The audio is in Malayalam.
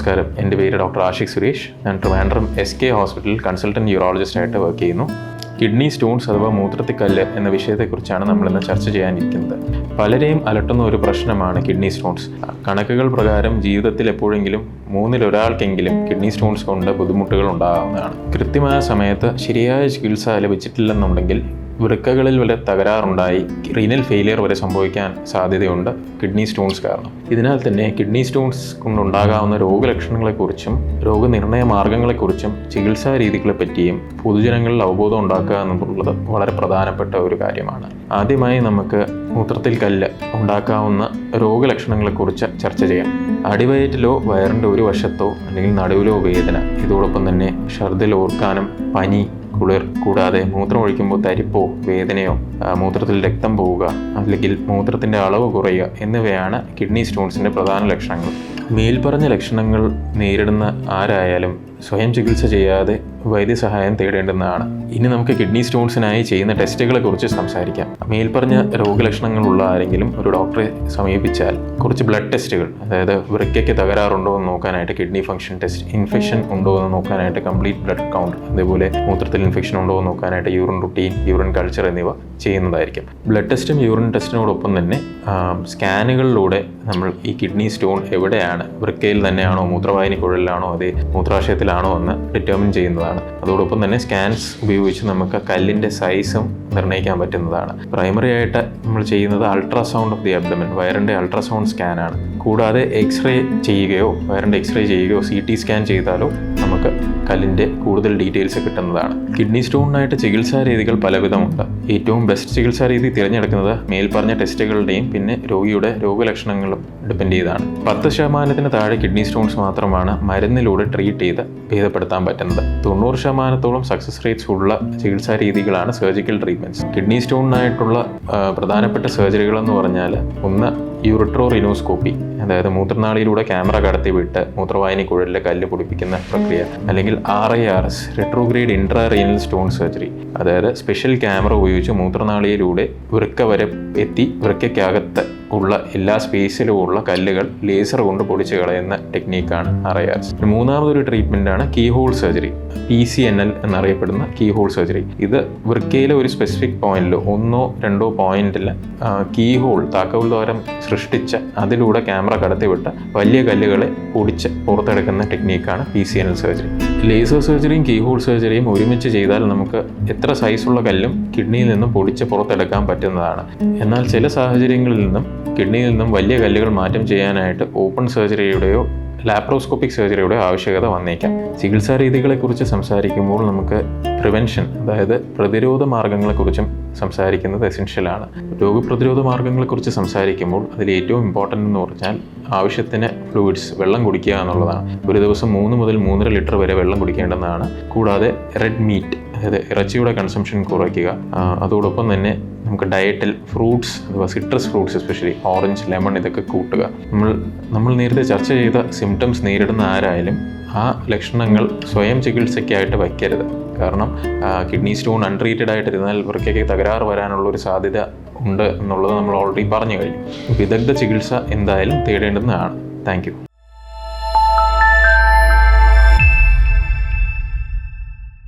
നമസ്കാരം. എന്റെ പേര് ഡോക്ടർ ആഷിഖ് സുരേഷ്. ഞാൻ ട്രിവാൻഡ്രം എസ് കെ ഹോസ്പിറ്റലിൽ കൺസൾട്ടന്റ് യൂറോളജിസ്റ്റായിട്ട് വർക്ക് ചെയ്യുന്നു. കിഡ്നി സ്റ്റോൺസ് അഥവാ മൂത്രത്തിക്കല്ല് എന്ന വിഷയത്തെക്കുറിച്ചാണ് നമ്മളിന്ന് ചർച്ച ചെയ്യാനിരിക്കുന്നത്. പലരെയും അലട്ടുന്ന ഒരു പ്രശ്നമാണ് കിഡ്നി സ്റ്റോൺസ്. കണക്കുകൾ പ്രകാരം ജീവിതത്തിൽ എപ്പോഴെങ്കിലും മൂന്നിലൊരാൾക്കെങ്കിലും കിഡ്നി സ്റ്റോൺസ് കൊണ്ട് ബുദ്ധിമുട്ടുകൾ ഉണ്ടാകാവുന്നതാണ് കൃത്യമായ സമയത്ത് ശരിയായ ചികിത്സ ലഭിച്ചിട്ടില്ലെന്നുണ്ടെങ്കിൽ വൃക്കകളിൽ വരെ തകരാറുണ്ടായി. റീനൽ ഫെയിലിയർ വരെ സംഭവിക്കാൻ സാധ്യതയുണ്ട് കിഡ്നി സ്റ്റോൺസ് കാരണം. ഇതിനാൽ തന്നെ കിഡ്നി സ്റ്റോൺസ് കൊണ്ടുണ്ടാകാവുന്ന രോഗലക്ഷണങ്ങളെക്കുറിച്ചും രോഗനിർണയ മാർഗങ്ങളെക്കുറിച്ചും ചികിത്സാ രീതികളെ പറ്റിയും പൊതുജനങ്ങളിൽ അവബോധം ഉണ്ടാക്കുക എന്നുള്ളത് വളരെ പ്രധാനപ്പെട്ട ഒരു കാര്യമാണ്. ആദ്യമായി നമുക്ക് മൂത്രത്തിൽ കല്ല് ഉണ്ടാക്കാവുന്ന രോഗലക്ഷണങ്ങളെക്കുറിച്ച് ചർച്ച ചെയ്യാം. അടിവയറ്റിലോ വയറിന്റെ ഒരു വശത്തോ അല്ലെങ്കിൽ നടുവിലോ വേദന. ഇതോടൊപ്പം തന്നെ ഛർദിൽ ഓർക്കാനും പനി കുളിർ കൂടാതെ മൂത്രം ഒഴിക്കുമ്പോൾ തരിപ്പോ വേദനയോ മൂത്രത്തിൽ രക്തം പോവുക അല്ലെങ്കിൽ മൂത്രത്തിന്റെ അളവ് കുറയുക എന്നിവയാണ് കിഡ്നി സ്റ്റോൺസിന്റെ പ്രധാന ലക്ഷണങ്ങൾ. മേൽപ്പറഞ്ഞ ലക്ഷണങ്ങൾ നേരിടുന്ന ആരായാലും സ്വയം ചികിത്സ ചെയ്യാതെ വൈദ്യസഹായം തേടേണ്ടുന്നതാണ്. ഇനി നമുക്ക് കിഡ്നി സ്റ്റോൺസിനായി ചെയ്യുന്ന ടെസ്റ്റുകളെ കുറിച്ച് സംസാരിക്കാം. മേൽപ്പറഞ്ഞ രോഗലക്ഷണങ്ങളുള്ള ആരെങ്കിലും ഒരു ഡോക്ടറെ സമീപിച്ചാൽ കുറച്ച് ബ്ലഡ് ടെസ്റ്റുകൾ അതായത് വൃക്കയ്ക്ക് തകരാറുണ്ടോ എന്ന് നോക്കാനായിട്ട് കിഡ്നി ഫംഗ്ഷൻ ടെസ്റ്റ് ഇൻഫെക്ഷൻ ഉണ്ടോ എന്ന് നോക്കാനായിട്ട് കംപ്ലീറ്റ് ബ്ലഡ് കൗണ്ട് അതേപോലെ മൂത്രത്തിൽ ഇൻഫെക്ഷൻ ഉണ്ടോ എന്ന് നോക്കാനായിട്ട് യൂറിൻ റുട്ടീൻ യൂറിൻ കൾച്ചർ എന്നിവ ചെയ്യുന്നതായിരിക്കും. ബ്ലഡ് ടെസ്റ്റും യൂറിൻ ടെസ്റ്റിനോടൊപ്പം തന്നെ സ്കാനുകളിലൂടെ നമ്മൾ ഈ കിഡ്നി സ്റ്റോൺ എവിടെയാണ്? വൃക്കയിൽ തന്നെയാണോ മൂത്രവാഹിനി കുഴലിലാണോ അതേ മൂത്രാശയത്തിലാണോ എന്ന് ഡിറ്റർമിൻ ചെയ്യുന്നതാണ്. അതോടൊപ്പം തന്നെ സ്കാൻസ് ഉപയോഗിച്ച് നമുക്ക് കല്ലിന്റെ സൈസും നിർണയിക്കാൻ പറ്റുന്നതാണ്. പ്രൈമറി ആയിട്ട് നമ്മൾ ചെയ്യുന്നത് അൾട്രാസൗണ്ട് ഓഫ് ദി അബ്ഡമൻ വയറിന്റെ അൾട്രാസൗണ്ട് സ്കാനാണ് കൂടാതെ എക്സ്റേ ചെയ്യുകയോ വയറിന്റെ എക്സ്റേ ചെയ്യുകയോ സി ടി സ്കാൻ ചെയ്താലോ നമുക്ക് കല്ലിന്റെ കൂടുതൽ ഡീറ്റെയിൽസ് കിട്ടുന്നതാണ്. കിഡ്നി സ്റ്റോണിനായിട്ട് ചികിത്സാ രീതികൾ പലവിധമുണ്ട്. ഏറ്റവും ബെസ്റ്റ് ചികിത്സാ രീതി തിരഞ്ഞെടുക്കുന്നത് മേൽപ്പറഞ്ഞ ടെസ്റ്റുകളുടെയും പിന്നെ രോഗിയുടെ രോഗലക്ഷണങ്ങളും ഡിപ്പെൻഡ് ചെയ്താണ്. പത്ത് ശതമാനത്തിന് താഴെ കിഡ്നി സ്റ്റോൺസ് മാത്രമാണ് മരുന്നിലൂടെ ട്രീറ്റ് ചെയ്ത് ഭേദപ്പെടുത്താൻ പറ്റുന്നത്. തൊണ്ണൂറ് ശതമാനത്തോളം സക്സസ് റേറ്റ്സ് ഉള്ള ചികിത്സാ രീതികളാണ് സർജിക്കൽ ട്രീറ്റ്മെന്റ്സ് കിഡ്നി സ്റ്റോണിനായിട്ടുള്ള പ്രധാനപ്പെട്ട സർജറികളെന്ന് പറഞ്ഞാൽ ഒന്ന് യൂറിട്രോ റിനോസ്കോപ്പി അതായത് മൂത്രനാളിയിലൂടെ ക്യാമറ കടത്തി വിട്ട് മൂത്രവാഹിനി കുഴലിലെ കല്ല് പൊടിപ്പിക്കുന്ന പ്രക്രിയ അല്ലെങ്കിൽ R I R S retrograde intra renal stone surgery അതായത് സ്പെഷ്യൽ ക്യാമറ ഉപയോഗിച്ച് മൂത്രനാളിയിലൂടെ വൃക്ക വരെ എത്തി വൃക്കയ്ക്കകത്ത് ഉള്ള എല്ലാ സ്പേസിലും ഉള്ള കല്ലുകൾ ലേസർ കൊണ്ട് പൊടിച്ച് കളയുന്ന ടെക്നീക്കാണ് അറയാസ് മൂന്നാമതൊരു ട്രീറ്റ്മെന്റാണ് keyhole surgery P C N L എന്നറിയപ്പെടുന്ന കീ ഹോൾ സർജറി ഇത് വൃക്കയിലെ ഒരു സ്പെസിഫിക് പോയിന്റിൽ ഒന്നോ രണ്ടോ പോയിന്റിൽ കീ ഹോൾ താക്കോൽ ദ്വാരം സൃഷ്ടിച്ച് അതിലൂടെ ക്യാമറ കടത്തിവിട്ട് വലിയ കല്ലുകളെ പൊടിച്ച് പുറത്തെടുക്കുന്ന ടെക്നീക്കാണ് P C N L surgery laser സർജറിയും keyhole സർജറിയും ഒരുമിച്ച് ചെയ്താൽ നമുക്ക് എത്ര സൈസുള്ള കല്ലും കിഡ്നിയിൽ നിന്നും പൊടിച്ച് പുറത്തെടുക്കാൻ പറ്റുന്നതാണ്. എന്നാൽ ചില സാഹചര്യങ്ങളിൽ നിന്നും കിഡ്നിയിൽ നിന്നും വലിയ കല്ലുകൾ മാറ്റം ചെയ്യാനായിട്ട് ഓപ്പൺ സർജറിയുടെയോ ലാപ്രോസ്കോപ്പിക് സർജറിയുടെ ആവശ്യകത വന്നേക്കാം. ചികിത്സാ രീതികളെക്കുറിച്ച് സംസാരിക്കുമ്പോൾ നമുക്ക് പ്രിവെൻഷൻ അതായത് പ്രതിരോധ മാർഗങ്ങളെക്കുറിച്ചും സംസാരിക്കുന്നത് എസെൻഷ്യലാണ് രോഗപ്രതിരോധ മാർഗങ്ങളെക്കുറിച്ച് സംസാരിക്കുമ്പോൾ അതിൽ ഏറ്റവും ഇമ്പോർട്ടന്റ് എന്ന് പറഞ്ഞാൽ ആവശ്യത്തിന് ഫ്ലൂയിഡ്സ് വെള്ളം കുടിക്കുക എന്നുള്ളതാണ്. ഒരു ദിവസം മൂന്ന് മുതൽ മൂന്നര ലിറ്റർ വരെ വെള്ളം കുടിക്കേണ്ടതാണ് കൂടാതെ റെഡ് മീറ്റ് അതായത് ഇറച്ചിയുടെ കൺസംഷൻ കുറയ്ക്കുക. അതോടൊപ്പം തന്നെ നമുക്ക് ഡയറ്റിൽ ഫ്രൂട്ട്സ് അഥവാ citrus fruits especially orange lemon ഇതൊക്കെ കൂട്ടുക. നമ്മൾ നമ്മൾ നേരത്തെ ചർച്ച ചെയ്ത സിംറ്റംസ് നേരിടുന്ന ആരായാലും ആ ലക്ഷണങ്ങൾ സ്വയം ചികിത്സയ്ക്കായിട്ട് വയ്ക്കരുത്. കാരണം കിഡ്നി സ്റ്റോൺ അൺട്രീറ്റഡ് ആയിട്ട് ഇരുന്നാൽ വൃക്കയ്ക്ക് തകരാറ് വരാനുള്ള ഒരു സാധ്യത ഉണ്ട് എന്നുള്ളത് നമ്മൾ ഓൾറെഡി പറഞ്ഞു കഴിഞ്ഞു. വിദഗ്ധ ചികിത്സ എന്തായാലും തേടേണ്ടുന്നതാണ്. താങ്ക്